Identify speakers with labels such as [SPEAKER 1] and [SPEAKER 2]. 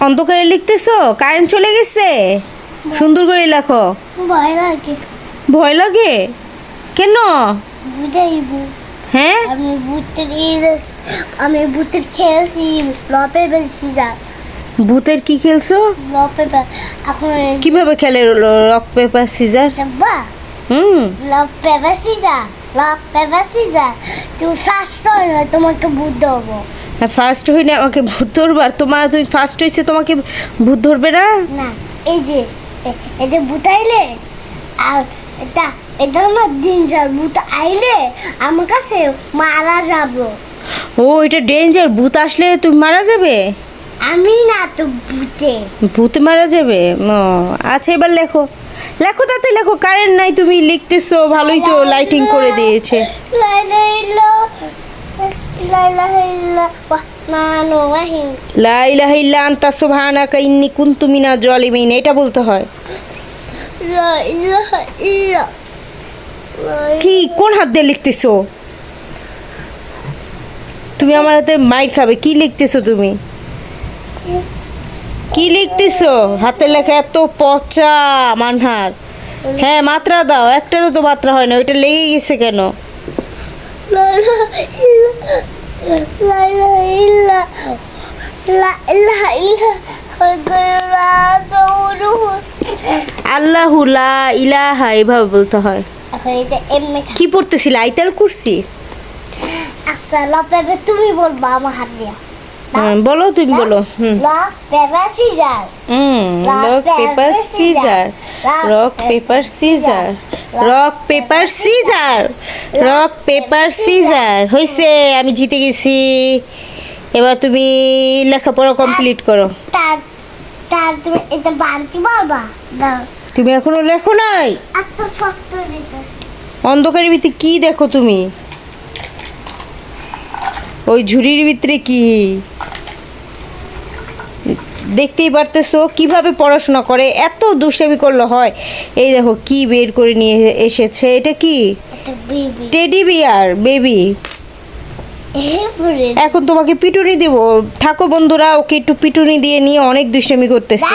[SPEAKER 1] অন্ধকারে লিখতেছো? কারেন্ট চলে গেছে? সুন্দর করে লেখো।
[SPEAKER 2] ভয় লাগে।
[SPEAKER 1] ভয় লাগে? কেন?
[SPEAKER 2] বুঝাইব
[SPEAKER 1] হ্যাঁ?
[SPEAKER 2] আমি ভূতের আমি ভূতের ছেড়েছি লপে বেশি যা।
[SPEAKER 1] ভূতের কি খেলছো?
[SPEAKER 2] লপে এখন
[SPEAKER 1] কীভাবে খেলে রক পেপার সিজার? হুম।
[SPEAKER 2] লপে বেশি যা। লপে বেশি যা। তুমি ফার্স্ট তোমাকে ভূত দেবো।
[SPEAKER 1] ফার্স্ট হইলে আমাকে ভূত ধরবে আর তোমার তুমি ফার্স্ট হয়েছে তোমাকে ভূত ধরবে না?
[SPEAKER 2] না এই যে এই যে ভূত আইলে আর এটা এটা আমার দিন যার ভূত আইলে আমার কাছে মারা যাব।
[SPEAKER 1] ও এটা ডেঞ্জার ভূত আসলে তুমি মারা যাবে?
[SPEAKER 2] আমি না তো ভূতে।
[SPEAKER 1] ভূত মারা যাবে? আচ্ছা এবার লেখো। লেখো তাতে লেখো কারেন্ট নাই তুমি লিখতেছো ভালোই তো লাইটিং করে দিয়েছে। আনতা সুবহানাকা ইন্নী কুনতু মিনাজ জালিমিন এটা বলতে হয়। কি কোন হাত দিয়ে লিখতেছো? তুমি আমার হাতে মাইর খাবে কি লিখতেছো তুমি? কি লিখতেছো? হাতের লেখা এত পচা মানহার। হ্যাঁ মাত্রা দাও একটারও তো মাত্রা হয় না ওইটা লেগে গেছে কেন?
[SPEAKER 2] লাইলা ইল্লা লাইলা ইল্লা লা ইলাহা
[SPEAKER 1] লা এভাবে বলতে হয় কি পড়তেছিল? আইতাল কুরসি?
[SPEAKER 2] আচ্ছা লা পেপে তুমি বলবা আমার হাত দিয়া।
[SPEAKER 1] বলো তুমি বলো। হুম।
[SPEAKER 2] লা পেপে সিজার।
[SPEAKER 1] হুম
[SPEAKER 2] Rock,
[SPEAKER 1] paper scissor. Rock paper scissor rock paper scissor rock paper scissor হয়েছে আমি জিতে গেছি। এবার তুমি লেখাপড়া কমপ্লিট করো।
[SPEAKER 2] তুমি এটা বানতে
[SPEAKER 1] তুমি এখনও লেখো নাই? অন্ধকারের ভিতরে কি দেখো তুমি? ওই ঝুড়ির ভিতরে কি? দেখতেই পারতেছো কীভাবে পড়াশোনা করে এত দুষ্টামি করল হয়। এই দেখো কি বের করে নিয়ে এসেছে এটা কি? Teddy bear baby. এখন তোমাকে পিটুনি দেব। থাকো বন্ধুরা ওকে একটু পিটুনি দিয়ে নিয়ে অনেক দুষ্টামি করতেছে।